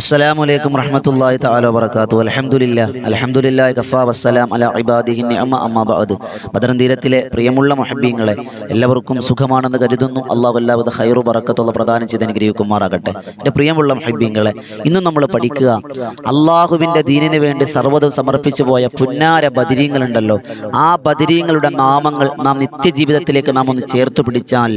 അസ്സലാമലൈക്കും വറഹമത്തല്ലാഹി തആല വബറകാതുഹു. അൽഹംദുലില്ലാ അൽഹംദുലില്ലാ കഫാ വസ്സലാം അലാ ഇബാദിഹി നിഅമ അമ്മാ ബഅദ്. ബദറൻ പ്രിയമുള്ള മുഹബ്ബീങ്ങളെ എല്ലാവർക്കും സുഖമാണെന്ന് കരുതുന്നു. അള്ളാഹു എല്ലാവിധ ഹൈറു ബറക്കത്തുള്ള പ്രദാനം ചെയ്ത് അനുഗ്രഹിക്കുമാറാകട്ടെ. എന്റെ പ്രിയമുള്ള മുഹബ്ബീങ്ങളെ ഇന്ന് നമ്മൾ പഠിക്കുക. അള്ളാഹുവിന്റെ ദീനിന് വേണ്ടി സർവതും സമർപ്പിച്ചു പോയ പുന്നാര ബദിരീങ്ങളുണ്ടല്ലോ. ആ ബദിരീങ്ങളുടെ നാമങ്ങൾ നാം നിത്യജീവിതത്തിലേക്ക് നാം ഒന്ന് ചേർത്ത് പിടിച്ചാൽ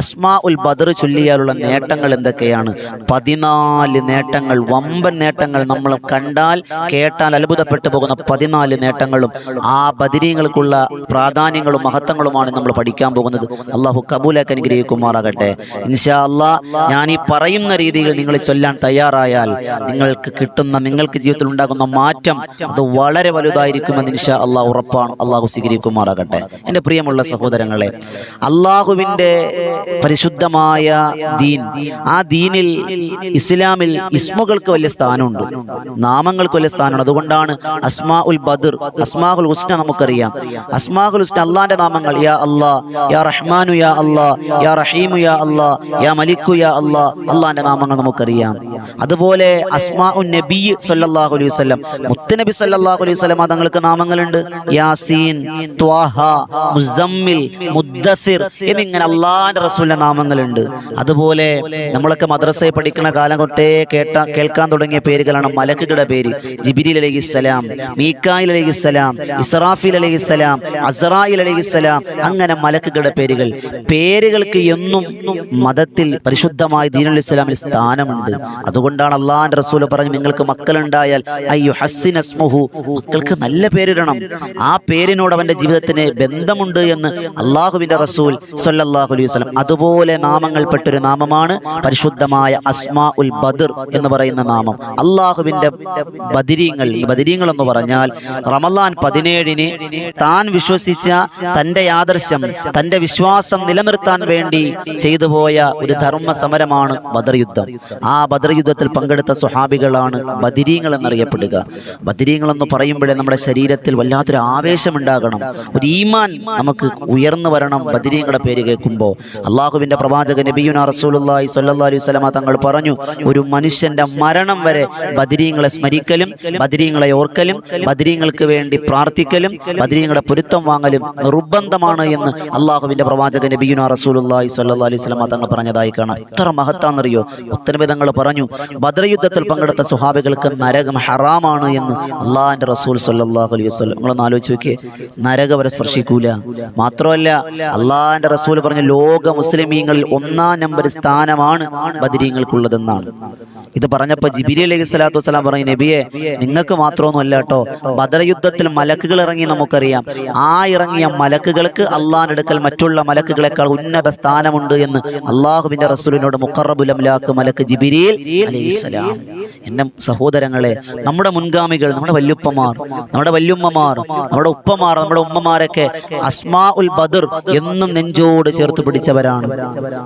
അസ്മാ ഉൽ ബദർ ചൊല്ലിയാലുള്ള നേട്ടങ്ങൾ എന്തൊക്കെയാണ്? പതിനാല് നേട്ടങ്ങൾ വമ്പൻ നേട്ടങ്ങൾ നമ്മൾ കണ്ടാൽ കേട്ടാൽ അത്ഭുതപ്പെട്ടു പോകുന്ന പതിനാല് നേട്ടങ്ങളും ആ ബദിരീങ്ങൾക്കുള്ള പ്രാധാന്യങ്ങളും മഹത്വങ്ങളുമാണ് നമ്മൾ പഠിക്കാൻ പോകുന്നത്. അള്ളാഹു കബൂലാക്ക് അനുഗ്രഹിക്കുമാറാകട്ടെ. ഇൻഷാ അല്ലാ ഞാൻ ഈ പറയുന്ന രീതിയിൽ നിങ്ങൾ ചൊല്ലാൻ തയ്യാറായാൽ നിങ്ങൾക്ക് കിട്ടുന്ന നിങ്ങൾക്ക് ജീവിതത്തിൽ ഉണ്ടാകുന്ന മാറ്റം അത് വളരെ വലുതായിരിക്കുമെന്ന് ഇൻഷാ അള്ളാഹ് ഉറപ്പാണ്. അള്ളാഹു സ്വീകരിക്കുമാറാകട്ടെ. എന്റെ പ്രിയമുള്ള സഹോദരങ്ങളെ അള്ളാഹുവിന്റെ പരിശുദ്ധമായ ദീൻ ആ ദീനിൽ ഇസ്ലാമിൽ ഇസ്മുകൾക്ക് വലിയ സ്ഥാനമുണ്ട്. നാമങ്ങൾക്ക് വലിയ സ്ഥാനമുണ്ട്. അതുകൊണ്ടാണ് അസ്മാ ഉൽ ബദർ അസ്മാഉൽ ഹുസ്ന നമുക്കറിയാം. അസ്മാഉൽ ഹുസ്ന അള്ളാന്റെ നാമങ്ങൾ യാ അല്ലാ യാ റഹ്മാനു യാ അല്ലാ യാ റഹീമു യാ അല്ലാ യാ മലിക്കു യാ അല്ലാ അള്ളാന്റെ നാമങ്ങൾ നമുക്കറിയാം. അതുപോലെ അസ്മാ ഉൻ നബി സല്ലല്ലാഹു അലൈഹി വസല്ലം മുത്തനബി സല്ലല്ലാഹു അലൈഹി വസല്ലം തങ്ങൾക്ക് നാമങ്ങളുണ്ട്. യാസീൻ ത്വാഹ മുസമ്മിൽ മുദ്ദസിർ എന്നിങ്ങനെ അള്ളാന്റെ റസൂലിന്റെ നാമങ്ങളുണ്ട്. അതുപോലെ നമ്മളൊക്കെ മദ്രസയിൽ പഠിക്കുന്ന കാലം തൊട്ടേ കേട്ട കേൾക്കാൻ തുടങ്ങിയ പേരുകളാണ് മലക്കുകളുടെ പേര്. ജിബിരിൽ അലഹിസ്സലാം മീക്കായിൽ അലഹിസ്സലാം ഇസ്രാഫിൽ അലഹിസ്സലാം അസറായിൽ അലഹിസ്സലാം അങ്ങനെ മലക്കുകളുടെ പേരുകൾ. പേരുകൾക്ക് എന്നും മതത്തിൽ പരിശുദ്ധമായ ദീനുൽ ഇസ്ലാമിൽ സ്ഥാനമുണ്ട്. അതുകൊണ്ടാണ് അള്ളാഹാൻ റസൂൽ പറഞ്ഞു നിങ്ങൾക്ക് മക്കളുണ്ടായാൽ അയ്യോ ഹസ്സിൻ അസ്മുഹു മക്കൾക്ക് നല്ല പേരിടണം. ആ പേരിനോട് അവന്റെ ജീവിതത്തിന് ബന്ധമുണ്ട് എന്ന് അള്ളാഹുവിന്റെ റസൂൽ സൊല്ലാഹു അലൈഹി വസല്ലം. അതുപോലെ നാമങ്ങൾപ്പെട്ടൊരു നാമമാണ് പരിശുദ്ധമായ അസ്മാ ഉൽ ബദർ എന്ന് പറയുന്ന നാമം അള്ളാഹുവിന്റെ ബദിരീങ്ങൾ. ബദിരീങ്ങൾ എന്ന് പറഞ്ഞാൽ റമലാൻ പതിനേഴിന് താൻ വിശ്വസിച്ച തന്റെ ആദർശം തന്റെ വിശ്വാസം നിലനിർത്താൻ വേണ്ടി ചെയ്തു പോയ ഒരു ധർമ്മ സമരമാണ് ബദർ യുദ്ധം ആ ബദർ യുദ്ധത്തിൽ പങ്കെടുത്ത സ്വഹാബികളാണ് ബദിരീങ്ങൾ എന്നറിയപ്പെടുക. ബദിരീങ്ങൾ എന്ന് പറയുമ്പോഴേ നമ്മുടെ ശരീരത്തിൽ വല്ലാത്തൊരു ആവേശം ഉണ്ടാകണം ഒരു ഈമാൻ നമുക്ക് ഉയർന്നു വരണം ബദിരീങ്ങളുടെ പേര് കേൾക്കുമ്പോൾ. അള്ളാഹുവിന്റെ പ്രവാചക നബിയുന റസൂലുള്ളാഹി സ്വല്ലല്ലാഹു അലൈഹി സ്വലമ തങ്ങൾ പറഞ്ഞു ഒരു മനുഷ്യന്റെ മരണം വരെ ബദരീങ്ങളെ സ്മരിക്കലും ബദരീങ്ങളെ ഓർക്കലും ബദിരീങ്ങൾക്ക് വേണ്ടി പ്രാർത്ഥിക്കലും ബദരീങ്ങളുടെ പൊരുത്തം വാങ്ങലും നിർബന്ധമാണ് എന്ന് അള്ളാഹുവിന്റെ പ്രവാചക നബിയുന റസൂലുള്ളാഹി സ്വല്ലല്ലാഹു അലൈഹി വസല്ലമ തങ്ങൾ പറഞ്ഞതായി കാണാം. ഇത്ര മഹത്താന്നറിയോ ഉത്തരവ് തങ്ങൾ പറഞ്ഞു. ബദർ യുദ്ധത്തിൽ പങ്കെടുത്ത സുഹാബികൾക്ക് നരകം ഹറാമാണ് എന്ന് അള്ളാഹിന്റെ റസൂൽ സല്ലാഹു അലൈഹി വസ്ലം നിങ്ങളൊന്ന് ആലോചിച്ച് നോക്കിയേ. നരകം വരെ സ്പർശിക്കൂല. മാത്രമല്ല അള്ളാഹിന്റെ റസൂൽ പറഞ്ഞ ലോക മുസ്ലിമീങ്ങളിൽ ഒന്നാം നമ്പർ സ്ഥാനമാണ് ബദരീങ്ങൾക്കുള്ളതെന്നാണ്. ഇത് പറഞ്ഞപ്പോൾ ജിബിരി അലൈഹി സ്വലാത്തു വസ്സലാം പറഞ്ഞു നബിയെ നിങ്ങൾക്ക് മാത്രമൊന്നുമല്ല കേട്ടോ. ബദർ യുദ്ധത്തിൽ മലക്കുകൾ ഇറങ്ങി നമുക്കറിയാം. ആ ഇറങ്ങിയ മലക്കുകൾക്ക് അള്ളാഹിന്റെ അടുക്കൽ മറ്റുള്ള മലക്കുകളെക്കാൾ ഉന്നത സ്ഥാനമുണ്ട് എന്ന് അള്ളാഹുവിന്റെ റസൂലിനോട് മുഖറബുലംലാക്ക് മലക്ക് ജിബിരിയിൽ അലൈഹിസ്സലാം എന്റെ സഹോദരങ്ങളെ നമ്മുടെ മുൻഗാമികൾ നമ്മുടെ വല്യുപ്പമാർ നമ്മുടെ വല്യുമ്മമാർ നമ്മുടെ ഉപ്പമാർ നമ്മുടെ ഉമ്മമാരൊക്കെ അസ്മാ ഉൽ ബദർ എന്നും നെഞ്ചോട് ചേർത്ത് പിടിച്ചവരാണ്.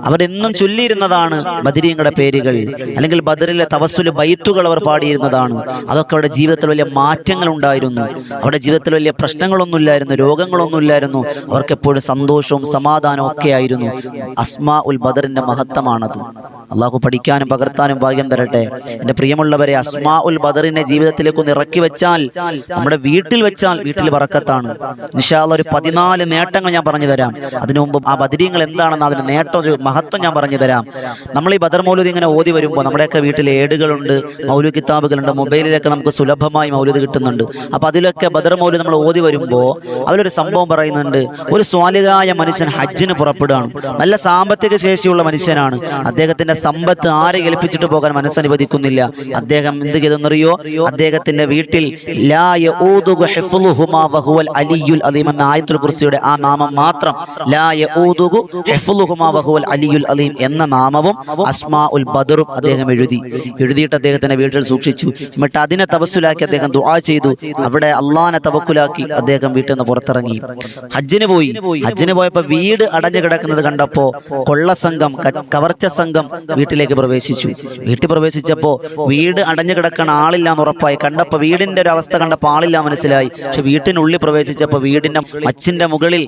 അവരെന്നും ചൊല്ലിയിരുന്നതാണ് ബദരീങ്ങളുടെ പേരുകൾ. അല്ലെങ്കിൽ ബദറിലെ തവസ്സുൽ ബൈത്തുകൾ അവർ പാടിയിരുന്നതാണ്. അതൊക്കെ അവരുടെ ജീവിതത്തിൽ വലിയ മാറ്റങ്ങൾ ഉണ്ടായിരുന്നു അവരുടെ ജീവിതത്തിൽ വലിയ പ്രശ്നങ്ങളൊന്നുമില്ലായിരുന്നു രോഗങ്ങളൊന്നുമില്ലായിരുന്നു. അവർക്ക് എപ്പോഴും സന്തോഷവും സമാധാനവും ഒക്കെ ആയിരുന്നു. അസ്മാ ഉൽ ബദറിന്റെ മഹത്വമാണത്. അള്ളാഹു പഠിക്കാനും പകർത്താനും ഭാഗ്യം തരട്ടെ. എന്റെ പ്രിയമുള്ളവരെ അസ്മാ ഉൽ ബദറിനെ ജീവിതത്തിലേക്ക് ഒന്ന് ഇറക്കി വെച്ചാൽ നമ്മുടെ വീട്ടിൽ വെച്ചാൽ വീട്ടിൽ വറക്കത്താണ്. നിഷാള്ള ഒരു പതിനാല് നേട്ടങ്ങൾ ഞാൻ പറഞ്ഞു തരാം. അതിനു മുമ്പ് ആ ബദരീങ്ങൾ എന്താണെന്ന് അതിന് നേട്ടം ഒരു മഹത്വം ഞാൻ പറഞ്ഞു തരാം. നമ്മൾ ഈ ബദർ മൗലൂദ് ഇങ്ങനെ ഓതി വരുമ്പോൾ നമ്മുടെയൊക്കെ വീട്ടിൽ ഏടുകളുണ്ട് മൗലു കിതാബുകളുണ്ട് മൊബൈലിലൊക്കെ നമുക്ക് സുലഭമായി മൗലൂദ് കിട്ടുന്നുണ്ട്. അപ്പൊ അതിലൊക്കെ ബദർ മൗലൂദ് നമ്മൾ ഓതി വരുമ്പോൾ അതിലൊരു സംഭവം പറയുന്നുണ്ട്. ഒരു സ്വാലികായ മനുഷ്യൻ ഹജ്ജിന് പുറപ്പെടുകയാണ്. നല്ല സാമ്പത്തിക ശേഷിയുള്ള മനുഷ്യനാണ്. അദ്ദേഹത്തിന്റെ സമ്പത്ത് ആരെ ഏൽപ്പിച്ചിട്ട് പോകാൻ മനസ്സനുവദിക്കുന്നില്ല. അദ്ദേഹം എന്ത് ചെയ്തെന്നറിയോ? അദ്ദേഹത്തിന്റെ വീട്ടിൽ അലിയുൽ അലീം എന്ന ആയത്തുൽ കുർസിയുടെ ആ നാമം മാത്രം അലിയുൽ അലീം എന്ന നാമവും അസ്മാ ഉൽ ബദറും അദ്ദേഹം എഴുതി. എഴുതിയിട്ട് അദ്ദേഹത്തിന്റെ വീട്ടിൽ സൂക്ഷിച്ചു. എന്നിട്ട് അതിനെ തപസ്സുലാക്കി അദ്ദേഹം ദുആ ചെയ്തു. അവിടെ അള്ളാനെ തവക്കുലാക്കി അദ്ദേഹം വീട്ടിൽ നിന്ന് പുറത്തിറങ്ങി. ഹജ്ജിന് പോയി. ഹജ്ജിന് പോയപ്പോ വീട് അടഞ്ഞു കിടക്കുന്നത് കണ്ടപ്പോ കൊള്ള സംഘം കവർച്ച സംഘം വീട്ടിലേക്ക് പ്രവേശിച്ചു. വീട്ടിൽ പ്രവേശിച്ചപ്പോൾ വീട് അടഞ്ഞു കിടക്കണ ആളില്ല എന്ന് ഉറപ്പായി. കണ്ടപ്പോൾ വീടിന്റെ ഒരു അവസ്ഥ കണ്ടപ്പോൾ ആളില്ല മനസ്സിലായി. പക്ഷെ വീട്ടിനുള്ളിൽ പ്രവേശിച്ചപ്പോൾ വീടിന്റെ അച്ഛന്റെ മുകളിൽ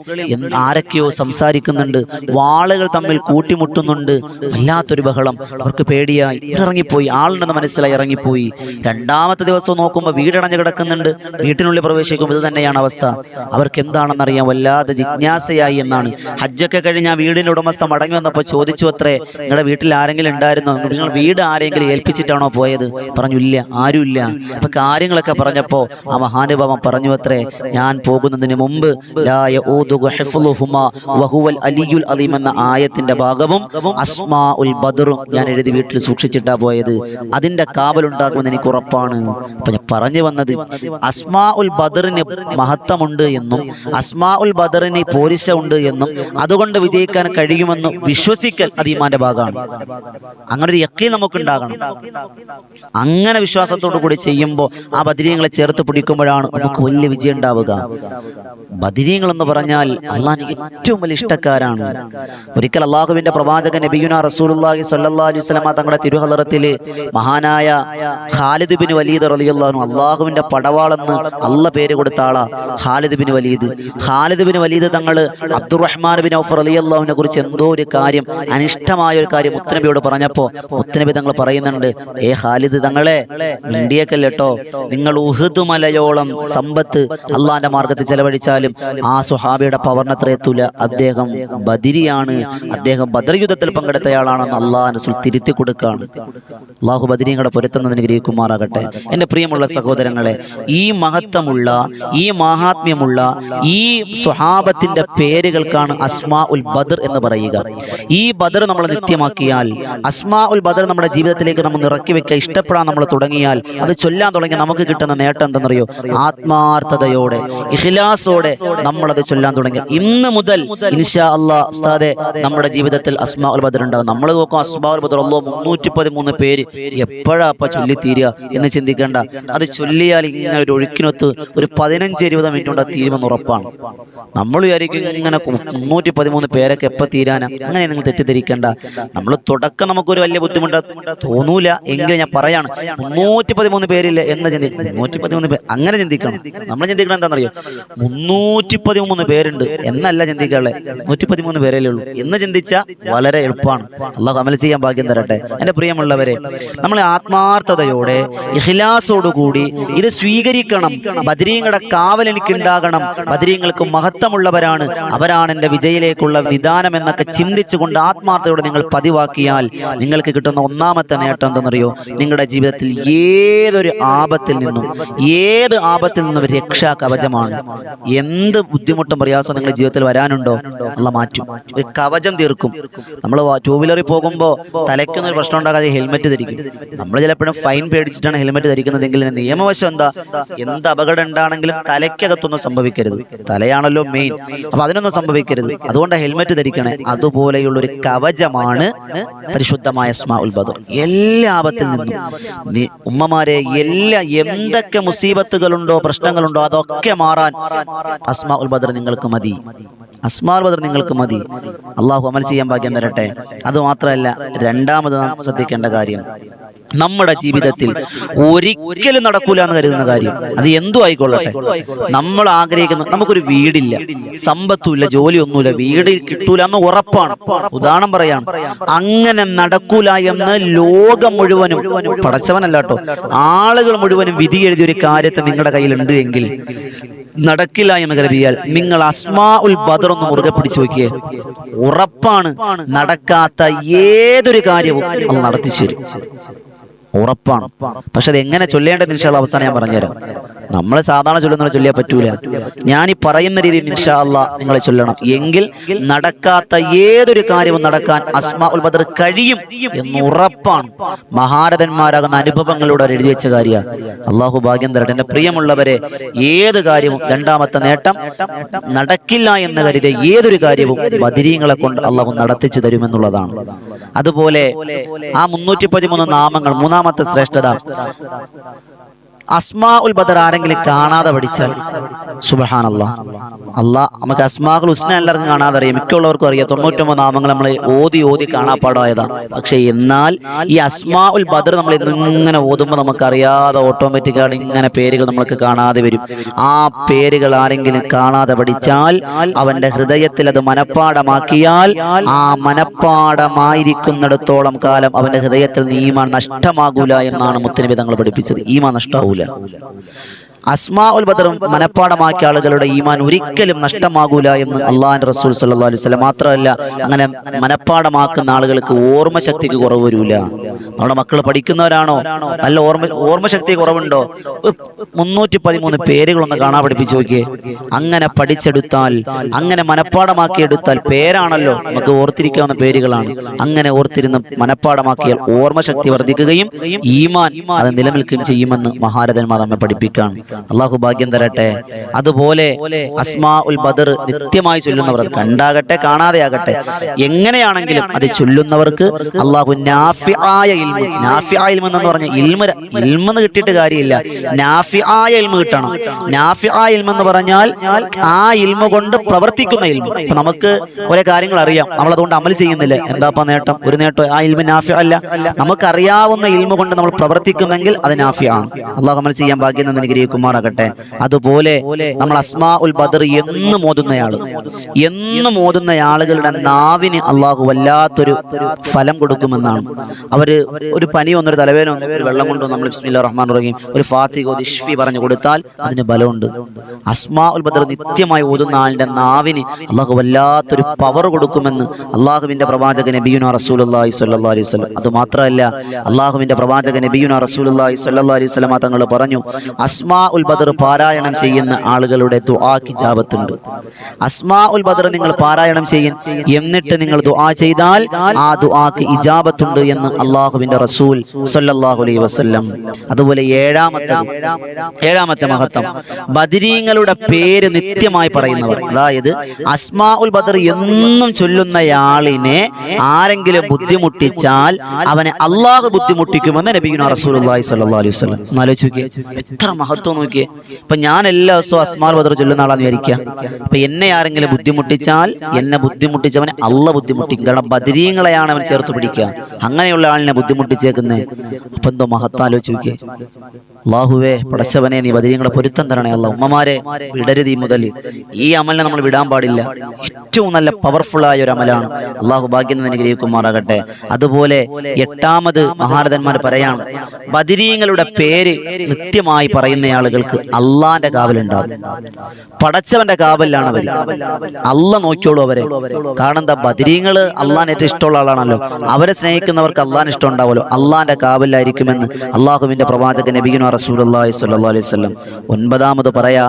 ആരൊക്കെയോ സംസാരിക്കുന്നുണ്ട്. വാളുകൾ തമ്മിൽ കൂട്ടിമുട്ടുന്നുണ്ട്. വല്ലാത്തൊരു ബഹളം. അവർക്ക് പേടിയായി. ഇറങ്ങിപ്പോയി. ആളുണ്ടെന്ന് മനസ്സിലായി ഇറങ്ങിപ്പോയി. രണ്ടാമത്തെ ദിവസം നോക്കുമ്പോൾ വീടടഞ്ഞു കിടക്കുന്നുണ്ട്. വീട്ടിനുള്ളിൽ പ്രവേശിക്കുമ്പോൾ ഇത് തന്നെയാണ് അവസ്ഥ. അവർക്ക് എന്താണെന്നറിയാം വല്ലാതെ ജിജ്ഞാസയായി എന്നാണ്. ഹജ്ജൊക്കെ കഴിഞ്ഞ് വീടിന്റെ ഉടമസ്ഥ മടങ്ങി വന്നപ്പോൾ ചോദിച്ചു അത്രേ നിങ്ങളുടെ വീട്ടിൽ ആരെങ്കിലും ഉണ്ടായിരുന്നോ നിങ്ങൾ വീട് ആരെങ്കിലും ഏൽപ്പിച്ചിട്ടാണോ പോയത്? പറഞ്ഞു ഇല്ല ആരുമില്ല. അപ്പൊ കാര്യങ്ങളൊക്കെ പറഞ്ഞപ്പോ ആ മഹാനുഭാവം പറഞ്ഞു അത്രേ ഞാൻ പോകുന്നതിന് മുമ്പ് അലിയുൽ അലീം എന്ന ആയത്തിന്റെ ഭാഗവും അസ്മാ ഉൽ ബദറും ഞാൻ എഴുതി വീട്ടിൽ സൂക്ഷിച്ചിട്ടാ പോയത്. അതിന്റെ കാവലുണ്ടാകുമെന്ന് എനിക്ക് ഉറപ്പാണ്. അപ്പൊ ഞാൻ പറഞ്ഞു വന്നത് അസ്മാ ഉൽ ബദറിന് മഹത്വമുണ്ട് എന്നും അസ്മാ ഉൽ ബദറിന് പോരിശ ഉണ്ട് എന്നും അതുകൊണ്ട് വിജയിക്കാൻ കഴിയുമെന്ന് വിശ്വസിക്കൽ അത് ഈമാന്റെ ഭാഗമാണ്. അങ്ങനെ ഒരു യക്കീൻ നമുക്ക് ഉണ്ടാകണം അങ്ങനെ വിശ്വാസത്തോടു കൂടി ചെയ്യുമ്പോൾ ആ ബദരീങ്ങളെ ചേർത്ത് പിടിക്കുമ്പോഴാണ് നമുക്ക് വലിയ വിജയം ഉണ്ടാവുക. ബദിരീങ്ങൾ എന്ന് പറഞ്ഞാൽ അള്ളാഹിന് ഏറ്റവും വലിയ ഇഷ്ടക്കാരാണ്. ഒരിക്കൽ അള്ളാഹുവിന്റെ പ്രവാചകൻ നബിയുന റസൂലുള്ളാഹി സല്ലാ അലൈഹി വസല്ലമ തങ്ങളുടെ തിരുഹലറത്തിൽ മഹാനായ ഖാലിദ് ബിൻ വലീദ് അൻഹു അള്ളാഹുവിന്റെ പടവാളെന്ന് അള്ള പേര് കൊടുത്ത ആളാ Khalid bin Walid. Khalid bin Walid തങ്ങൾ അബ്ദുറഹ്മാൻ ബിൻ ഔഫ് റളിയല്ലാഹുവിനെ കുറിച്ച് എന്തോ ഒരു കാര്യം അനിഷ്ടമായ ഒരു കാര്യം മുത്തനബിയോട് പറഞ്ഞപ്പോ മുത്തനബി തങ്ങൾ പറയുന്നുണ്ട് ഏ ഖാലിദ് തങ്ങളെ മിണ്ടിയേക്കല്ലോ നിങ്ങൾ ഉഹുദ് മലയോളം സമ്പത്ത് അള്ളാന്റെ മാർഗത്തിൽ ചെലവഴിച്ചാലും ആ സുഹാബിയുടെ പവർണത്ര എത്തൂല. അദ്ദേഹം ബദിരിയാണ്. അദ്ദേഹം ബദർ യുദ്ധത്തിൽ പങ്കെടുത്തയാളാണെന്ന് അള്ളാഹ് റസൂൽ തിരുത്തി കൊടുക്കുകയാണ് അള്ളാഹു ബദിരിയുടെ പൊരുത്തുന്നതിന് ഗ്രഹിക്കുമാറാകട്ടെ എന്റെ പ്രിയമുള്ള സഹോദരങ്ങളെ ഈ മഹത്വമുള്ള ഈ മഹാത്മ്യമുള്ള ഈ സ്വഹാബത്തിന്റെ പേരുകൾക്കാണ് അസ്മാ ഉൽ ബദർ എന്ന് പറയുക. ഈ ബദർ നമ്മൾ നിത്യമാക്കിയാൽ അസ്മാ ഉൽ ബദർ നമ്മുടെ ജീവിതത്തിലേക്ക് നമ്മൾ ഇറക്കി വെക്കുക ഇഷ്ടപ്പെടാൻ നമ്മൾ തുടങ്ങിയാൽ അത് ചൊല്ലാൻ തുടങ്ങി നമുക്ക് കിട്ടുന്ന നേട്ടം എന്തെന്നറിയോ? ആത്മാർത്ഥതയോടെ ഇഖ്ലാസോടെ അത് ചൊല്ലാൻ തുടങ്ങി ഇന്ന് മുതൽ ഇൻഷാ അള്ളാ ഉസ്താദെ നമ്മുടെ ജീവിതത്തിൽ അസ്മാ ഉൽ ബദർ ഉണ്ടാകും നമ്മൾ നോക്കും അസ്മാ ഉൽ ബദർ അല്ലോ മുന്നൂറ്റി പതിമൂന്ന് പേര് എപ്പോഴാ അപ്പ ചൊല്ലിത്തീരുക എന്ന് ചിന്തിക്കേണ്ട. അത് ചൊല്ലിയാൽ ഇങ്ങനെ ഒരു ഒഴുക്കിനൊത്ത് ഒരു പതിനഞ്ച് ഇരുപത് മിനിറ്റ് കൊണ്ട് തീരുമെന്ന് ഉറപ്പാണ്. നമ്മൾ വിചാരിക്കും ഇങ്ങനെ മുന്നൂറ്റി പതിമൂന്ന് പേരൊക്കെ എപ്പോൾ തീരാനാ? അങ്ങനെ നിങ്ങൾ തെറ്റിദ്ധരിക്കേണ്ട. നമ്മൾ തുടക്കം നമുക്കൊരു വലിയ ബുദ്ധിമുട്ട് തോന്നൂല. എങ്കിലും ഞാൻ പറയാണ് മുന്നൂറ്റി പതിമൂന്ന് പേരില്ല എന്ന് ചിന്തിക്കും മുന്നൂറ്റി പതിമൂന്ന് പേര് അങ്ങനെ ചിന്തിക്കണം. നമ്മൾ ചിന്തിക്കണം എന്താണെന്നറിയോ? മുന്നൂറ്റി പതിമൂന്ന് പേരുണ്ട് എന്നല്ല ചിന്തിക്കാനുള്ളത് നൂറ്റി പതിമൂന്ന് പേരല്ലേ ഉള്ളൂ. എന്ന് ചിന്തിച്ച വളരെ എളുപ്പമാണ് അള്ളാഹു അമൽ ചെയ്യാൻ ഭാഗ്യം തരട്ടെ. എന്റെ പ്രിയമുള്ളവരെ നമ്മൾ ആത്മാർത്ഥതയോടെ ഇഖ്ലാസോടുകൂടി ഇത് സ്വീകരിക്കണം. ബദരീങ്ങളുടെ കാവൽ എനിക്ക് ഉണ്ടാകണം ബദരീങ്ങൾക്ക് മഹത്വമുള്ളവരാണ്. അവരാണ് എന്റെ വിജയിലേക്കുള്ള നിദാനം എന്നൊക്കെ ചിന്തിച്ചുകൊണ്ട് ആത്മാർത്ഥതയോടെ നിങ്ങൾ പതിവാക്കിയാൽ നിങ്ങൾക്ക് കിട്ടുന്ന ഒന്നാമത്തെ നേട്ടം എന്തെന്നറിയോ? നിങ്ങളുടെ ജീവിതത്തിൽ ഏതൊരു ആപത്തിൽ നിന്നും ഏത് ആപത്തിൽ നിന്നും രക്ഷാ കവചമാണ്? എന്ത് ബുദ്ധിമുട്ടും പ്രയാസം നിങ്ങളുടെ ജീവിതത്തിൽ വരാനുണ്ടോ? ഉള്ള മാറ്റും. ഒരു കവചം തീർക്കും. നമ്മൾ ടൂ വീലറിൽ പോകുമ്പോൾ തലയ്ക്കൊന്നും ഒരു പ്രശ്നം ഉണ്ടാകാതെ ഹെൽമെറ്റ് ധരിക്കും. നമ്മൾ ചിലപ്പോഴും ഫൈൻ പേടിച്ചിട്ടാണ് ഹെൽമെറ്റ് ധരിക്കുന്നതെങ്കിൽ നിയമവശം എന്താ? എന്ത് അപകടം ഉണ്ടാണെങ്കിലും തലയ്ക്കകത്തൊന്നും സംഭവിക്കരുത്. തലയാണല്ലോ മെയിൻ അപ്പൊ അതിനൊന്നും സംഭവിക്കരുത്. അതുകൊണ്ട് ഹെൽമെറ്റ് ധരിക്കണേ. അതുപോലെയുള്ള ഒരു കവചമാണ് പരിശുദ്ധമായ സ്മാ ബദർ. എല്ലാ ആപത്തിൽ നിന്നും ഉമ്മമാരെ എല്ലാ എന്തൊക്കെ മുസീബത്തുകളുണ്ടോ പ്രശ്നങ്ങളുണ്ടോ അതൊക്കെ മാറാൻ അസ്മാ ഉൽ ബദർ നിങ്ങൾക്ക് മതി. അസ്മാൽ ബദർ നിങ്ങൾക്ക് മതി. അള്ളാഹു അമൽ ചെയ്യാൻ ഭാഗ്യം തരട്ടെ. അത് മാത്രമല്ല രണ്ടാമത് നാം ശ്രദ്ധിക്കേണ്ട കാര്യം നമ്മുടെ ജീവിതത്തിൽ ഒരിക്കലും നടക്കൂല എന്ന് കരുതുന്ന കാര്യം. അത് എന്തു ആയിക്കൊള്ളട്ടെ. നമ്മൾ ആഗ്രഹിക്കുന്ന നമുക്കൊരു വീടില്ല. സമ്പത്തുമില്ല ജോലിയൊന്നുമില്ല. വീട് കിട്ടൂല എന്ന് ഉറപ്പാണ്. ഉദാഹരണം പറയാണ്. അങ്ങനെ നടക്കൂല എന്ന് ലോകം മുഴുവനും പടച്ചവനല്ലാട്ടോ. ആളുകൾ മുഴുവനും വിധി എഴുതിയ ഒരു കാര്യത്തെ നിങ്ങളുടെ കയ്യിലുണ്ട് എങ്കിൽ നടക്കില്ല എന്ന് കരുതിയാൽ നിങ്ങൾ അസ്മാ ഉൽ ബദർ ഒന്ന് മുറുകെ പിടിച്ചു നോക്കിയേ. ഉറപ്പാണ് നടക്കാത്ത ഏതൊരു കാര്യവും അത് നടത്തിച്ചു തരും ഉറപ്പാണ്. പക്ഷെ അത് എങ്ങനെ ചൊല്ലേണ്ടത് നിൻഷാല്ല അവസാനം ഞാൻ പറഞ്ഞുതരാം. നമ്മൾ സാധാരണ ചൊല്ലുന്ന ചൊല്ലിയാൽ പറ്റൂല. ഞാൻ ഈ പറയുന്ന രീതിയിൽ ഇൻഷാല്ല നിങ്ങൾ ചൊല്ലണം. എങ്കിൽ നടക്കാത്ത ഏതൊരു കാര്യവും നടക്കാൻ അസ്മാ ഉൽ ബദർ കഴിയും എന്ന് ഉറപ്പാണ്. മഹാരഥന്മാരാകുന്ന അനുഭവങ്ങളിലൂടെ എഴുതി വെച്ച കാര്യ. അള്ളാഹു ഭാഗ്യം തരട്ടെ. എന്റെ പ്രിയമുള്ളവരെ ഏത് കാര്യവും രണ്ടാമത്തെ നേട്ടം നടക്കില്ല എന്ന് കരുതിയ ഏതൊരു കാര്യവും ബദിരീങ്ങളെ കൊണ്ട് അള്ളാഹു നടത്തിച്ചു തരുമെന്നുള്ളതാണ് അതുപോലെ ആ മുന്നൂറ്റി പതിമൂന്ന് നാമങ്ങൾ മൂന്നാമത്തെ ശ്രേഷ്ഠത. അസ്മാ ഉൽ ബദർ ആരെങ്കിലും കാണാതെ പഠിച്ചാൽ സുബഹാൻ അള്ളാ അല്ലാ നമുക്ക് അസ്മാകൾ ഉസ്ന എല്ലാവർക്കും കാണാതെ അറിയാം മിക്കുള്ളവർക്കും അറിയാം. തൊണ്ണൂറ്റൊമ്പത് നാമങ്ങൾ നമ്മൾ ഓതി ഓതി കാണാപ്പാടായതാ. പക്ഷെ എന്നാൽ ഈ അസ്മാ ഉൽ ബദർ നമ്മൾ ഇങ്ങനെ ഓതുമ്പോൾ നമുക്കറിയാതെ ഓട്ടോമാറ്റിക്കാണ് ഇങ്ങനെ പേരുകൾ നമ്മൾക്ക് കാണാതെ വരും. ആ പേരുകൾ ആരെങ്കിലും കാണാതെ പഠിച്ചാൽ അവന്റെ ഹൃദയത്തിൽ അത് മനഃപ്പാടമാക്കിയാൽ ആ മനഃപ്പാടമായിരിക്കുന്നിടത്തോളം കാലം അവന്റെ ഹൃദയത്തിൽ നീമാൻ നഷ്ടമാകൂല എന്നാണ് മുത്തനബി തങ്ങൾ പഠിപ്പിച്ചത്. ഈമാൻ നഷ്ടാവൂല അസ്മാ ഉൽ ബദറും മനഃപ്പാടമാക്കിയ ആളുകളുടെ ഈമാൻ ഒരിക്കലും നഷ്ടമാകൂല എന്ന് അള്ളാഹാൻ റസൂൽ സല്ലല്ലാഹു അലൈഹി വസല്ലം മാത്രമല്ല അങ്ങനെ മനഃപ്പാടമാക്കുന്ന ആളുകൾക്ക് ഓർമ്മശക്തിക്ക് കുറവ് വരൂല. നമ്മുടെ മക്കൾ പഠിക്കുന്നവരാണോ? നല്ല ഓർമ്മ ഓർമ്മശക്തി കുറവുണ്ടോ? മുന്നൂറ്റി പതിമൂന്ന് പേരുകളൊന്ന് കാണാൻ പഠിപ്പിച്ചു നോക്കിയേ. അങ്ങനെ പഠിച്ചെടുത്താൽ അങ്ങനെ മനഃപ്പാടമാക്കി എടുത്താൽ പേരാണല്ലോ. നമുക്ക് ഓർത്തിരിക്കാവുന്ന പേരുകളാണ്. അങ്ങനെ ഓർത്തിരുന്ന് മനഃപ്പാടമാക്കിയാൽ ഓർമ്മശക്തി വർദ്ധിക്കുകയും ഈമാൻ അത് നിലനിൽക്കുകയും ചെയ്യുമെന്ന് മഹാരഥന്മാർ നമ്മെ പഠിപ്പിക്കാണ് അള്ളാഹു ഭാഗ്യം തരട്ടെ. അതുപോലെ അസ്മാ ഉൽ ബദർ നിത്യമായി ചൊല്ലുന്നവർ കണ്ടാകട്ടെ കാണാതെ ആകട്ടെ എങ്ങനെയാണെങ്കിലും അത് ചൊല്ലുന്നവർക്ക് അള്ളാഹു നാഫിയായ നാഫിയായ ഇൽമ. എന്ന് പറഞ്ഞ ഇൽമ. ഇൽമെന്ന് കിട്ടിയിട്ട് കാര്യമില്ല. നാഫിയായ ഇൽമ കിട്ടണം. നാഫിയായ ഇൽമ എന്ന് പറഞ്ഞാൽ ആ ഇൽമ കൊണ്ട് പ്രവർത്തിക്കുന്ന ഇൽമ. ഇപ്പൊ നമുക്ക് കുറെ കാര്യങ്ങൾ അറിയാം. നമ്മൾ അതുകൊണ്ട് അമൽ ചെയ്യുന്നില്ല. എന്താപ്പാ നേട്ടം? ഒരു നേട്ടം. ആ ഇൽമ നാഫി അല്ല. നമുക്കറിയാവുന്ന ഇൽമ കൊണ്ട് നമ്മൾ പ്രവർത്തിക്കുന്നെങ്കിൽ അത് നാഫി ആണ്. അള്ളാഹു അമൽ ചെയ്യാൻ ഭാഗ്യം നിന്ന് അനുഗ്രഹിക്കുമാറാകട്ടെ അതുപോലെ നമ്മൾ അസ്മാ ഉൽ ബദർ എന്നും മോതുന്നയാൾ എന്നും ഓതുന്ന ആളുകളുടെ നാവിന് അള്ളാഹു വല്ലാത്തൊരു ഫലം കൊടുക്കുമെന്നാണ്. അവർ ഒരു പനി വന്നൊരു തലവേദന വന്നു വെള്ളം കൊണ്ടു നമ്മൾ ബിസ്മില്ല റഹ്മാൻ റഹീം ഒരു ഫാത്തിഹോ ദിഷ്ഫി പറഞ്ഞു കൊടുത്താൽ അതിന് ബലമുണ്ട്. അസ്മാ ഉൽ ബദർ നിത്യമായി ഓതുന്ന ആളിന്റെ നാവിന് അള്ളാഹു വല്ലാത്തൊരു പവർ കൊടുക്കുമെന്ന് അള്ളാഹുവിന്റെ പ്രവാചക നബിയുന റസൂലുള്ളാഹി സ്വല്ലല്ലാഹി അലൈഹി വസല്ലം. അത് മാത്രമല്ല അള്ളാഹുവിന്റെ പ്രവാചകൻ നബിയുന റസൂലുള്ളാഹി സ്വല്ലല്ലാഹി അലൈഹി വസല്ലം തങ്ങൾ പറഞ്ഞു അസ്മാ ഉൽ ബദർ പാരായണം ചെയ്യുന്ന ആളുകളുടെ ദുആക്ക് ജാബത്തുണ്ട് അസ്മാ ഉൽ ബദർ നിങ്ങൾ പാരായണം ചെയ്യും. എന്നിട്ട് നിങ്ങൾ ദുആ ചെയ്താൽ ആ ദുആക്ക് ഇജാബത്തുണ്ട് എന്ന് അള്ളാഹുവിന്റെ റസൂൽ അലൈഹി വസല്ലം. അതുപോലെ ഏഴാമത്തെ ഏഴാമത്തെ മഹത്വം. ബദരീങ്ങളുടെ പേര് നിത്യമായി പറയുന്നവർ. അതായത് അസ്മാ ഉൽ ബദർ എന്നും ചൊല്ലുന്നയാളിനെ ആരെങ്കിലും ബുദ്ധിമുട്ടിച്ചാൽ അവനെ അള്ളാഹു ബുദ്ധിമുട്ടിക്കുമെന്ന് നബിഗുന റസൂലുള്ളാഹി സല്ലാ അലൈഹി ആലോചിച്ച് നോക്കിയേ. എത്ര മഹത്വം നോക്കിയേ. ഇപ്പൊ ഞാൻ എല്ലാ ദിവസവും അസ്മാൽ ബദർ ചൊല്ലുന്ന ആളാന്ന് വിചാരിക്കുക. അപ്പൊ എന്നെ ആരെങ്കിലും ബുദ്ധിമുട്ടിച്ചാൽ എന്നെ ബുദ്ധിമുട്ടിച്ചവനെ അള്ള ബുദ്ധിമുട്ടിക്കും. കാരണം ബദരീങ്ങളെയാണ് അവൻ ചേർത്ത് പിടിക്കുക. അങ്ങനെയുള്ള ആളിനെ ബുദ്ധിമുട്ടിച്ചേക്കുന്നേ. അപ്പൊ എന്തോ മഹത്താലോചിച്ച് നോക്കിയേ അള്ളാഹുവേ പടച്ചവനെ നീ ബദരീങ്ങളെ പൊരുത്തം തരണേ അല്ല. ഉമ്മമാരെ വിടരുത് മുതൽ ഈ അമലിനെ നമ്മൾ വിടാൻ പാടില്ല. ഏറ്റവും നല്ല പവർഫുൾ ആയ ഒരു അമലാണ്. അള്ളാഹു ഭാഗ്യം അനുഗ്രഹിക്കുമാറാകട്ടെ. അതുപോലെ എട്ടാമത് മഹാരഥന്മാർ പറയാണ് ബദിരീങ്ങളുടെ പേര് നിത്യമായി പറയുന്ന ആളുകൾക്ക് അള്ളാന്റെ കാവലുണ്ടാവും പടച്ചവന്റെ കാവലിലാണ് അവർ അല്ല നോക്കിയോളൂ അവരെ. കാരണം എന്താ ബദിരീങ്ങൾ അള്ളാൻ ഏറ്റവും ഇഷ്ടമുള്ള ആളാണല്ലോ. അവരെ സ്നേഹിക്കുന്നവർക്ക് അള്ളാൻ ഇഷ്ടം ഉണ്ടാവുമല്ലോ. അള്ളാന്റെ കാവലിലായിരിക്കുമെന്ന് അള്ളാഹുവിന്റെ പ്രവാചകൻ നബിഗുന റസൂലി സ്വല്ലല്ലാഹു അലൈഹി വസല്ലം ഒൻപതാമത് പറയാ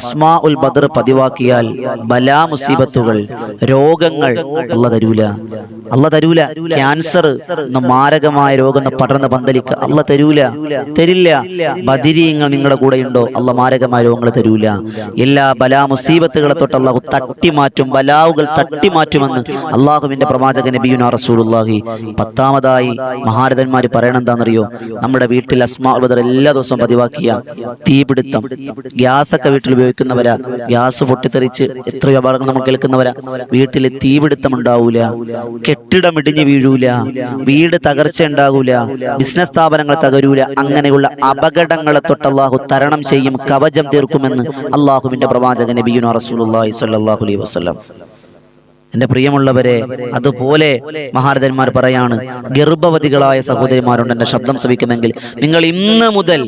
അസ്മാ ഉൽ ബദർ പതിവാക്കിയാൽ ബലാ മുസീബത്തുകൾ രോഗങ്ങൾ അല്ല തരൂല. അല്ല തരൂല. ക്യാൻസർ എന്ന മാരകമായ രോഗം എന്ന പടർന്ന് പന്തലിക്ക. അല്ല തരൂല. തരില്ല. ബദിരീങ്ങൾ നിങ്ങളുടെ കൂടെ ഉണ്ടോ അല്ല മാരകമായ രോഗങ്ങൾ തരൂല. എല്ലാ ബലാ മുസീബത്തുകളെ തൊട്ട് അള്ളാഹു തട്ടിമാറ്റും ബലാവുകൾ തട്ടിമാറ്റുമെന്ന് അള്ളാഹുവിന്റെ പ്രവാചക നബിയുന റസൂലുള്ളാഹി. പത്താമതായി മഹാരഥന്മാർ പറയണം എന്താണെന്നറിയോ? നമ്മുടെ വീട്ടിൽ അസ്മാ എല്ലാ ദിവസവും പതിവാക്കിയ തീപിടുത്തം. ഗ്യാസൊക്കെ വീട്ടിൽ ഉപയോഗിക്കുന്നവരാ. ഗ്യാസ് പൊട്ടിത്തെറിച്ച് എത്രയോ അപകടങ്ങൾ നമ്മൾ കേൾക്കുന്നവരാ. വീട്ടിൽ തീപിടുത്തം ഉണ്ടാവൂല കെട്ടിടം ഇടിഞ്ഞു വീഴൂല. വീട് തകർച്ച ഉണ്ടാകൂല ബിസിനസ് സ്ഥാപനങ്ങൾ തകരൂല. അങ്ങനെയുള്ള അപകടങ്ങളെ തൊട്ട് അള്ളാഹു തരണം ചെയ്യും കവചം തീർക്കുമെന്ന് അള്ളാഹുവിന്റെ പ്രവാചകൻ നബിയുന റസൂലുള്ളാഹി സ്വല്ലല്ലാഹു അലൈഹി വസല്ലം. എന്റെ പ്രിയമുള്ളവരെ അതുപോലെ മഹാരഥന്മാർ പറയാണ് ഗർഭവതികളായ സഹോദരിമാരുണ്ട് എന്റെ ശബ്ദം ശ്രമിക്കുമെങ്കിൽ നിങ്ങൾ ഇന്ന് മുതൽ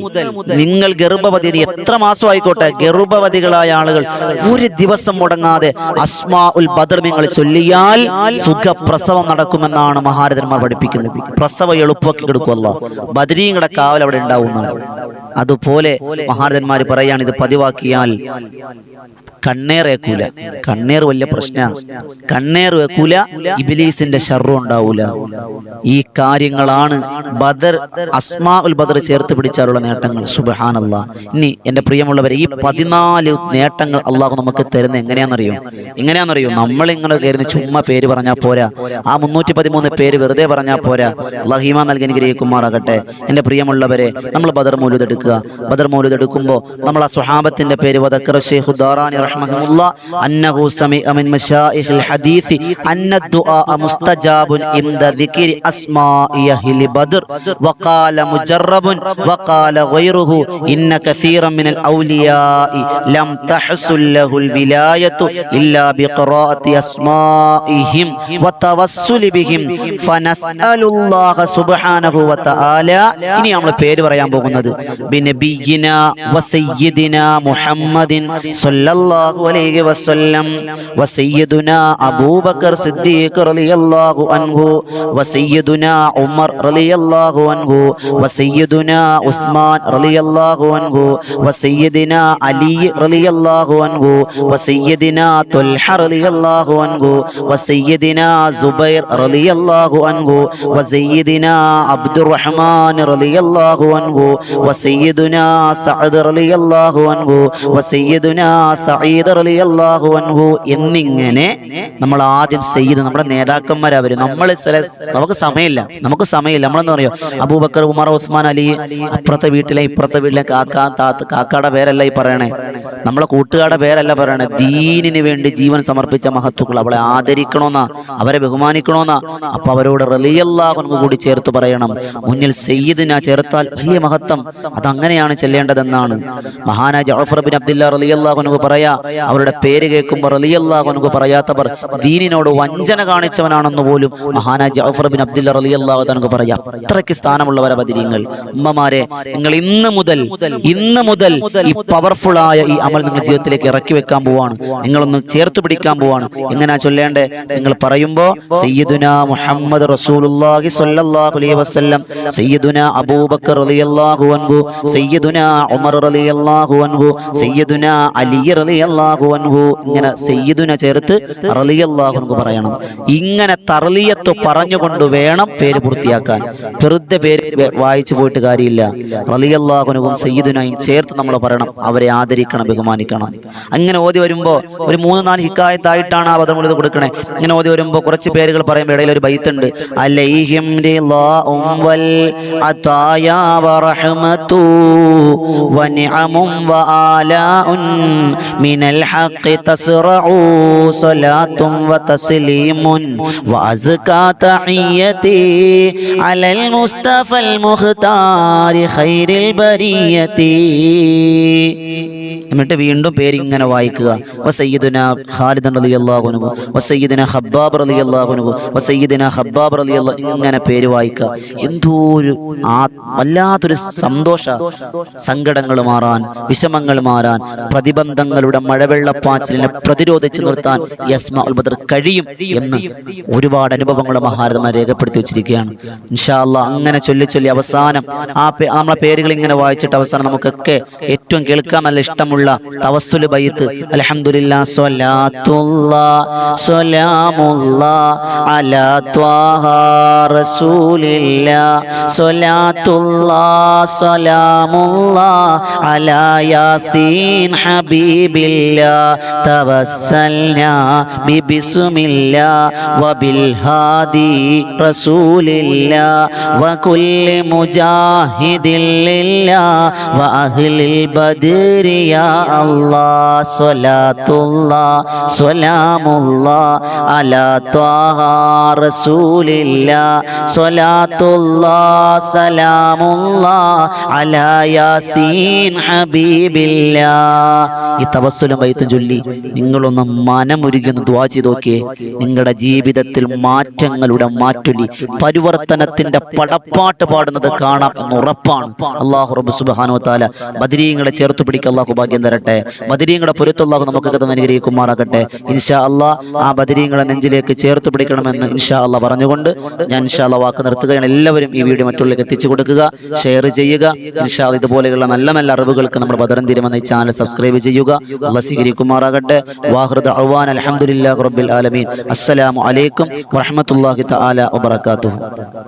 നിങ്ങൾ ഗർഭവതി എത്ര മാസം മാസമായിക്കോട്ടെ ഗർഭവതികളായ ആളുകൾ ഒരു ദിവസം മുടങ്ങാതെ അസ്മാ ഉൽ ബദർ നിങ്ങൾ ചൊല്ലിയാൽ സുഖപ്രസവം നടക്കുമെന്നാണ് മഹാരഥന്മാർ പഠിപ്പിക്കുന്നത്. പ്രസവ എളുപ്പമാക്കി കൊടുക്കുമല്ല ബദരീങ്ങളുടെ കാവൽ അവിടെ ഉണ്ടാവുന്നതാണ്. അതുപോലെ മഹാരഥന്മാർ പറയാണ് ഇത് പതിവാക്കിയാൽ കണ്ണേർ വെക്കൂല. കണ്ണേർ വലിയ പ്രശ്ന. കണ്ണേർ വെക്കൂല ഇബിലീസിന്റെ ഷർറും ഉണ്ടാവൂല. ഈ കാര്യങ്ങളാണ് ബദർ അസ്മാ ഉൽ ബദർ ചേർത്ത് പിടിച്ചാലുള്ള നേട്ടങ്ങൾ. സുബഹാനല്ല. ഇനി എന്റെ പ്രിയമുള്ളവരെ ഈ പതിനാല് നേട്ടങ്ങൾ അള്ളാഹു നമുക്ക് തരുന്ന എങ്ങനെയാണെന്നറിയോ? എങ്ങനെയാണെന്നറിയോ? നമ്മൾ ഇങ്ങനെ കയറുന്ന ചുമ്മാ പേര് പറഞ്ഞാൽ പോരാ. ആ മുന്നൂറ്റി പതിമൂന്ന് പേര് വെറുതെ പറഞ്ഞാൽ പോരാ. അള്ളാഹിമ നൽകി അനുഗ്രഹിക്കുമാറാകട്ടെ. എന്റെ പ്രിയമുള്ളവരെ നമ്മൾ ബദർ മൗലൂദ് എടുക്കുക. ബദർ മൗലൂദ് എടുക്കുമ്പോൾ നമ്മൾ ആ സുഹാബത്തിന്റെ പേര് വദക്കർ ഷെയ്ഖു ദാറാനി റഹ്മഹുല്ല അന്നഹു സമിഅ മിൻ മശായിഖിൽ ഹദീസ് അന്ന ദുആ മുസ്തജാബുൻ ഇൻദ ദിക്രി അസ്മാഇ അഹ്ലി ബദർ വഖാല മുജറബുൻ വഖാല ഗൈറുഹു ഇന്ന കസീറൻ മിനൽ ഔലിയാഇ ലം തഹസുൽ ലഹുൽ വിലായത്തു ഇല്ലാ ബിഖറാഅത്തി അസ്മാഇഹിം വതവസ്സുലി ബിഹിം ഫനസ്അലുല്ലാഹ സുബ്ഹാനഹു വതആല ഇനി നമ്മൾ പേര് പറയാൻ പോകുന്നത് ബിനബിയിന വസയ്യിദിന മുഹമ്മദിൻ സല്ലല്ലാഹു അലൈഹി വസല്ലം. വസയ്യിദുന അബൂബക്കർ സിദ്ദീഖ് റളിയല്ലാഹു അൻഹു. വസയ്യിദുന ഉമർ റളിയല്ലാഹു അൻഹു. വസയ്യിദുന ഉസ്മാൻ റളിയല്ലാഹു അൻഹു. വസയ്യിദിന അലി റളിയല്ലാഹു അൻഹു. വസയ്യിദിന തുൽഹ റളിയല്ലാഹു അൻഹു. വസയ്യിദിന സുബൈർ റളിയല്ലാഹു അൻഹു. വസയ്യിദിന അബ്ദുറഹ്മാൻ റളിയല്ലാഹു അൻഹു. വസയ്യിദുന സഅദ് റളിയല്ലാഹു അൻഹു. വസയ്യിദുന അൻഹു എന്നിങ്ങനെ നമ്മൾ ആദ്യം സയ്യിദ് നമ്മുടെ നേതാക്കന്മാർ അവർ നമ്മൾ ചില നമുക്ക് സമയമില്ല. നമുക്ക് സമയമില്ല. നമ്മളെന്ന് പറയോ? അബൂബക്കർ ഉമർ ഉസ്മാൻ അലി അപ്പുറത്തെ വീട്ടിലെ ഇപ്പുറത്തെ വീട്ടിലെ കാക്ക താത്ത കാക്കയുടെ പേരല്ല ഈ പറയണേ. നമ്മളെ കൂട്ടുകാരുടെ പേരല്ല പറയണേ. ദീനിന് വേണ്ടി ജീവൻ സമർപ്പിച്ച മഹത്തുക്കൾ അവളെ ആദരിക്കണമെന്നാ അവരെ ബഹുമാനിക്കണമെന്നാ അപ്പൊ അവരോട് റലിയല്ലാഹു കൂടി ചേർത്ത് പറയണം. മുന്നിൽ സെയ്യിദിന ചേർത്താൽ വലിയ മഹത്വം. അതങ്ങനെയാണ് ചെല്ലേണ്ടതെന്നാണ്. മഹാനായ ജഫർ ബിൻ അബ്ദുല്ല റലിയല്ലാഹു പറയാ അവരുടെ പേര് കേൾക്കുമ്പോൾ റലിയല്ലാഹു പറയാത്തവർ ദീനിനോട് വഞ്ചന കാണിച്ചവനാണെന്ന് പോലും മഹാനായ ജഅഫർ ബിൻ അബ്ദുല്ല റലിയല്ലാഹു തനക്ക് പറയാം. അത്രയ്ക്ക് സ്ഥാനമുള്ളവരെ ബദിരീങ്ങൾ. ഉമ്മമാരെ നിങ്ങൾ ഇന്ന് മുതൽ ഇന്ന് മുതൽ ഈ പവർഫുൾ ആയ ഈ അമൽ നിങ്ങൾ ജീവിതത്തിലേക്ക് ഇറക്കി വെക്കാൻ പോവാണ്. നിങ്ങളൊന്ന് ചേർത്ത് പിടിക്കാൻ പോവാണ്. എങ്ങനെയാ ചൊല്ലേണ്ടേ? നിങ്ങൾ പറയുമ്പോ സയ്യിദുന മുഹമ്മദ് റസൂലുള്ളാഹി സ്വല്ലല്ലാഹു അലൈഹി വസല്ലം സയ്യിദുന അബൂബക്കർ റളിയല്ലാഹു അൻഹു സയ്യിദുന ഉമർ റളിയല്ലാഹു അൻഹു സയ്യിദുന അലി റളിയല്ലാഹു അൻഹു ഇങ്ങനെ സയ്യിദുന ചേർത്ത് റളിയല്ലാഹു അൻഹു പറയണം. ഇങ്ങനെ തർലിയത്ത് പറഞ്ഞുകൊണ്ട് വേണം പേര് പൂർത്തിയാക്കാൻ. വെറുതെ പേര് വായിച്ചു പോയിട്ട് കാര്യമില്ല. റളിയല്ലാഹുനുവും സയ്യിദുനായും ചേർത്ത് നമ്മൾ പറയണം. അവരെ ആദരിക്കണം ബഹുമാനിക്കണം. അങ്ങനെ ഓതി വരുമ്പോൾ ഒരു മൂന്ന് നാല് ഹിക്കായത്തായിട്ടാണ് ആ പദമുള്ളത് കൊടുക്കണേ. ഇങ്ങനെ ഓതി വരുമ്പോൾ കുറച്ച് പേരുകൾ പറയുമ്പോൾ ഇടയിൽ ഒരു ബൈത്തുണ്ട്. അലൈഹിം വൽ വറഹ്മതു വആലാഉൻ മിനൽ الحق تسرع صلاة وتسليم وأزكى تحيتي അലൽ മുസ്തഫൽ المختار خير البرية. എന്നിട്ട് വീണ്ടും പേരിങ്ങനെ വായിക്കുക. വസയ്യിദുന ഖാലിദൻ റളിയല്ലാഹു അൻഹു വസയ്യിദുന ഹബ്ബാബ് റളിയല്ലാഹു അൻഹു വസയ്യിദുന ഹബ്ബാബ് റളിയല്ലാഹു ഇങ്ങനെ പേര് വായിക്കുക. എന്തോ ഒരു ആ വല്ലാത്തൊരു സന്തോഷ സങ്കടങ്ങൾ മാറാൻ വിഷമങ്ങൾ മാറാൻ പ്രതിബന്ധങ്ങളുടെ മഴവെള്ളപ്പാച്ചിലിനെ പ്രതിരോധിച്ചു നിർത്താൻ യസ്മ ഉൽബദർ കഴിയും എന്ന് ഒരുപാട് അനുഭവങ്ങൾ മഹാരഥന്മാർ രേഖപ്പെടുത്തി വെച്ചിരിക്കുകയാണ്. ഇൻഷാല്ല അങ്ങനെ ചൊല്ലി ചൊല്ലി അവസാനം ആ നമ്മളെ പേരുകൾ ഇങ്ങനെ വായിച്ചിട്ട് അവസാനം നമുക്കൊക്കെ ഏറ്റവും കേൾക്കാൻ നല്ല ഇഷ്ടമുള്ള തവസ്സുൽ ബൈത്ത് അലഹമുല്ല സ്വലാമുല്ലാ അലാ توسلنا ببسم الله وبالهادي رسول الله وكل مجاهد لله وأهل البدر يا الله صلاة الله سلام الله على طه رسول الله صلاة الله سلام الله على ياسين حبيب الله റസൂലും വൈത്തും ചൊല്ലി നിങ്ങളൊന്ന് മനമൊരുകിയൊന്ന് ദ്വാ ചെയ്ത് നോക്കിയേ. നിങ്ങളുടെ ജീവിതത്തിൽ മാറ്റങ്ങളുടെ മാറ്റൊലി പരിവർത്തനത്തിന്റെ പടപ്പാട്ട് പാടുന്നത് കാണാം എന്ന് ഉറപ്പാണ്. അള്ളാഹു റബ്ബ് സുബാനോ താല ബദരീങ്ങളെ ചേർത്ത് പിടിക്കുക അള്ളാഹു ഭാഗ്യം തരട്ടെ. ബദരീങ്ങളെ പുരത്തുള്ളാഹു നമുക്ക് തന്നെ അനുഗ്രഹിക്കുമാറാകട്ടെ. ഇൻഷാ അള്ളാ ആ ബദരീങ്ങളെ നെഞ്ചിലേക്ക് ചേർത്ത് പിടിക്കണമെന്ന് ഇൻഷാ അള്ളാ പറഞ്ഞുകൊണ്ട് ഞാൻ ഇൻഷാ അള്ളാ വാക്ക് നിർത്തുകയാണ്. എല്ലാവരും ഈ വീഡിയോ മറ്റുള്ളവർക്ക് എത്തിച്ചു കൊടുക്കുക ഷെയർ ചെയ്യുക. ഇൻഷാ ഇതുപോലെയുള്ള നല്ല നല്ല അറിവുകൾക്ക് നമ്മുടെ ബദറൻ തിരുമെന്ന ചാനൽ സബ്സ്ക്രൈബ് ചെയ്യുക. അള്ളാഹ് സ്വീകരിക്കുമാറാകട്ടെ. വാഹൃദ അവാൻ അലഹമുല്ലാ റബ്ബിൽ ആലമീൻ. അസ്സലാമു അലൈക്കും വറഹമത്തല്ലാഹി തആല വബറകാതുഹു.